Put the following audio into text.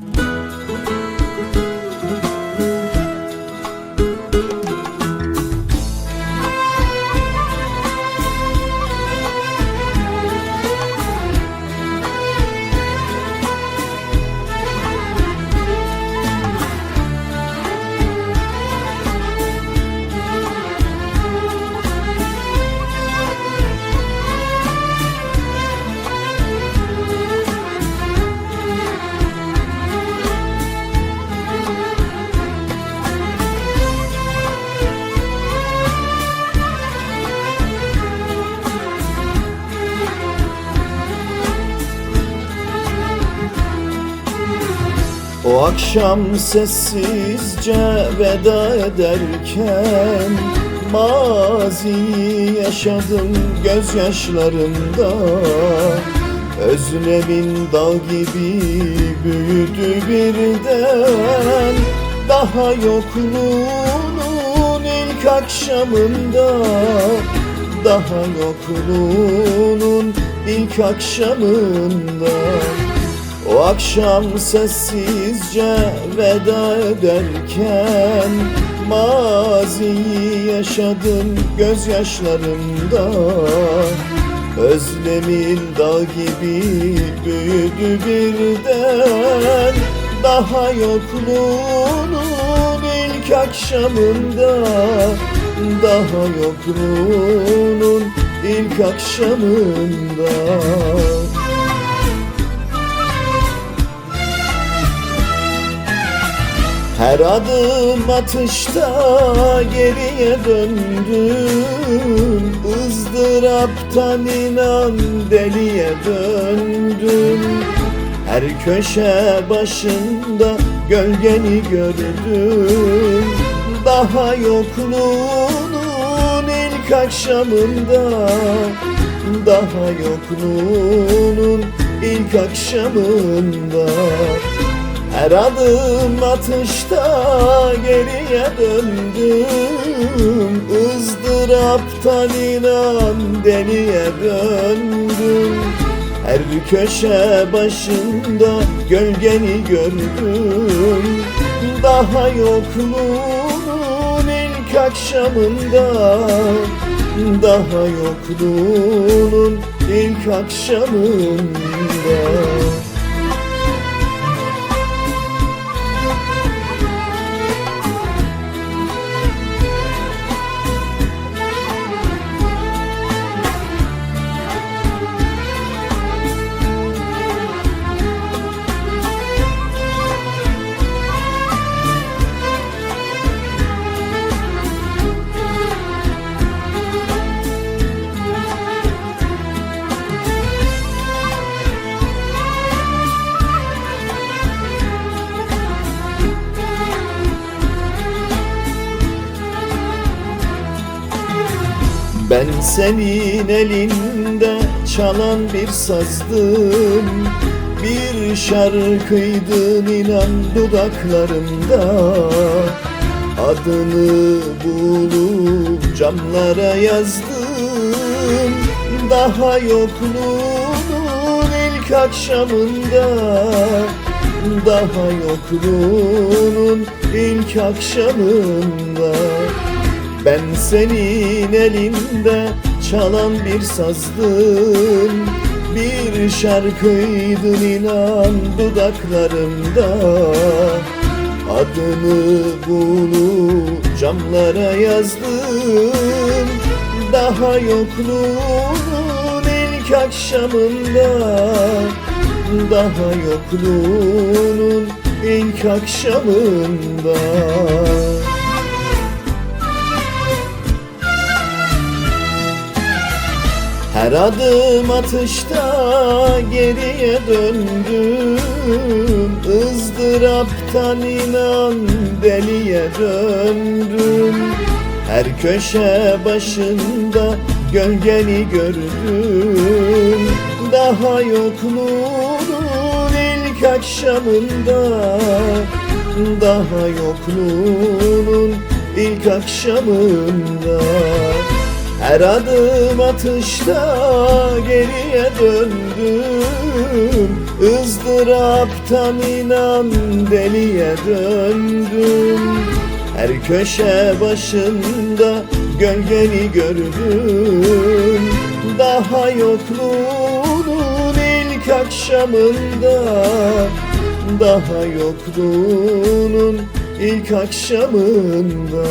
Música O akşam sessizce veda ederken Maziyi yaşadım gözyaşlarımda Özlemin dağ gibi büyüdü birden. Daha yokluğunun ilk akşamında. Daha yokluğunun ilk akşamında o akşam sessizce veda ederken Maziyi yaşadım gözyaşlarımda. Özlemin dağ gibi büyüdü birden. Daha yokluğunun ilk akşamında. Daha yokluğunun ilk akşamında Her adım atışta geriye döndüm. Izdıraptan inan deliye döndüm. Her köşe başında gölgeni gördüm. Daha yokluğunun ilk akşamında Daha yokluğunun ilk akşamında her adım atışta geriye döndüm. Izdıraptan inan deliye döndüm. Her köşe başında gölgeni gördüm. Daha yokluğunun ilk akşamında? Daha yokluğunun ilk akşamında Ben senin elinde çalan bir sazdım. Bir şarkıydın inan dudaklarımda. Adını bulup camlara yazdım. Daha yokluğunun ilk akşamında. Daha yokluğunun ilk akşamında ben senin elinde çalan bir sazdım. Bir şarkıydın inan dudaklarımda. Adını bulup camlara yazdım. Daha yokluğunun ilk akşamında. Daha yokluğunun ilk akşamında Her adım atışta geriye döndüm. Izdıraptan inan deliye döndüm. Her köşe başında gölgeni gördüm. Daha yokluğunun ilk akşamında? Daha yokluğunun ilk akşamında Her adım atışta geriye döndüm. Izdıraptan inan deliye döndüm. Her köşe başında gölgeni gördüm. Daha yokluğunun ilk akşamında Daha yokluğunun ilk akşamında